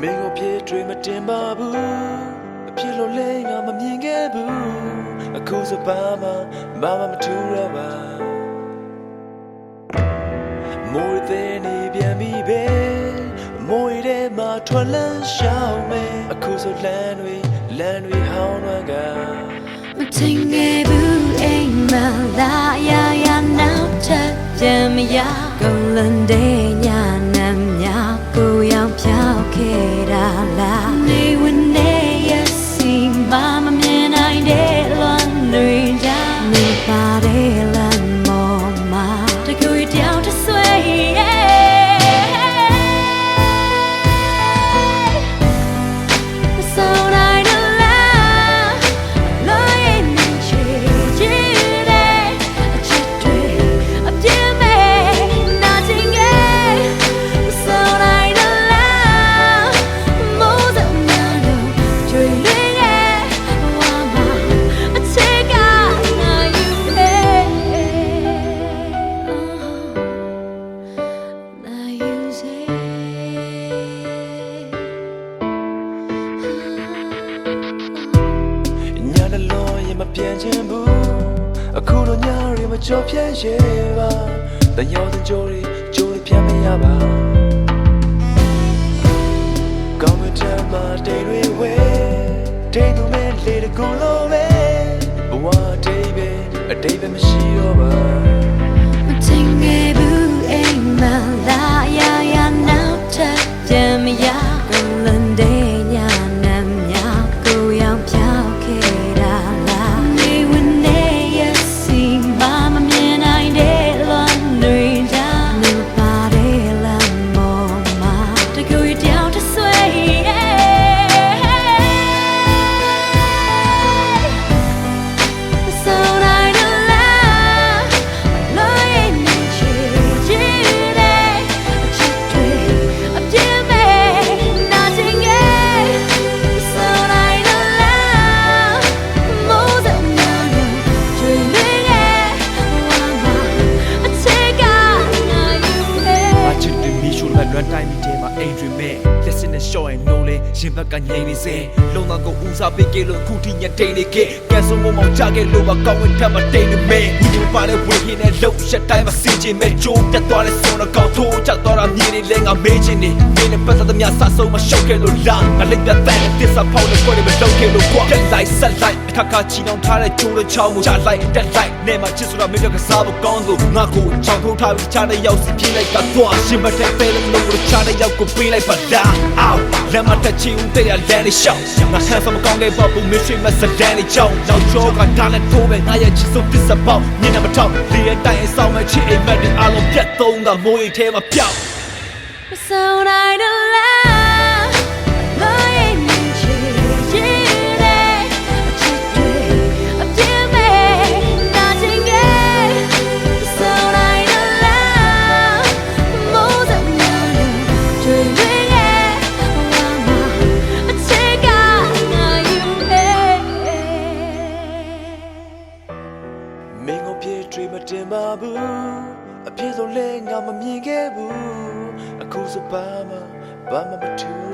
မင်းကိုပြေးတွေမတင်ပါဘူးအဖြစ်လို့လဲငါမမြင်ခဲ့ဘူးအခုစပါမမမမထူတော့ပါမိုးတဲ့နေပြန်ပြီပဲမိုးရဲမှာထွက်လန်းရှောင်းမယ်အခုဆိုလမ်းတွေလမ်းတွေဟောင်းနှွမ်းကမတင်ခဲ့ဘူးအိမ်မလာရရနောက်ထပ်ပြန်မရကုန်လန်တဲ့ ပြန်ချင်ဘူးအခုတော့ညရီမကြော်ဖြတ်ရဲပါတညောစကြိုးရီကြိုးရီပြန်မရပါကောင်းမတမ်းမှာတိတ်တွေဝဲတိတ်သူမဲလေတကူလုံးပဲဘဝတိတ်ပဲအတိတ်ပဲမရှိတော့ပါ လွမ်းတိုင်းမိတဲ့မှာအိမ်တွေမဲ့လက်စ နဲ့ရှော့ရင်နိုးလေရင်ဘက်ကငြိမ်နေစေလုံတော့ကိုဦးစားပေးကြလို့ခုထိညတိန်နေခဲ့ကဲဆုံးမမောင်ကြခဲ့လို့ပါကောင်းဝင်ထက်မတိန်နေမဲဒီလိုပါတဲ့ဝေဟင်းနဲ့လှုပ်ရှက်တိုင်းမှာစီချင်မဲ့ကြိုးတက်သွားတဲ့ဆုံးတော့ကောင်းထိုးချသွားတာမြင်နေလဲငါမေးချင်နေမင်းနဲ့ပတ်သက်သမျှစဆုံးမရှုပ်ခဲ့လို့လားငါလက်ပြတ်တဲ့တစ်စဖောင်းနဲ့ကိုယ်တွေမလုပ်ခဲ့လို့ကွာတက်လိုက်ဆက်လိုက်အခါခါချီနှောင်ထားတဲ့ကြိုးတဲ့ချောင်းမှုချလိုက်တက်လိုက်နဲ့မှချစ်ဆိုတာမင်းတို့ကစားဖို့ကောင်းလို့ငါကိုချောင်းထိုးထားပြီးချတဲ့ရောက်စီပြေးလိုက်ကတော့ရှင်မတဲ့ပဲလို့လို့ချတဲ့ရောက်ကိုပေးလိုက်ပါလားအောက်လက်မတက်ချင်ဦးတဲ့ရလမ်းလေးရှောင်းငါဆန်းစမကောင်းခဲ့ပါဘူးမင်းရှိမစဒန်လေးချောင်းနောက်ကျောကဒါနဲ့ထိုးပဲငါရဲ့ချစ်ဆုံးပစ္စပေါင်းညနေမထောက်လေရဲ့တိုင်အဆောင်မဲ့ချစ်အိမ်မက်တွေအလုံးပြတ်သုံးကမိုးရိပ်ထဲမှာပြောက် So I မင်းကိုပြေးတွေမတင်ပါဘူးအဖြစ်ဆုံးလဲငါမမြင်ခဲ့ဘူးအခုစပါမဘာမှမထူတော့ပါ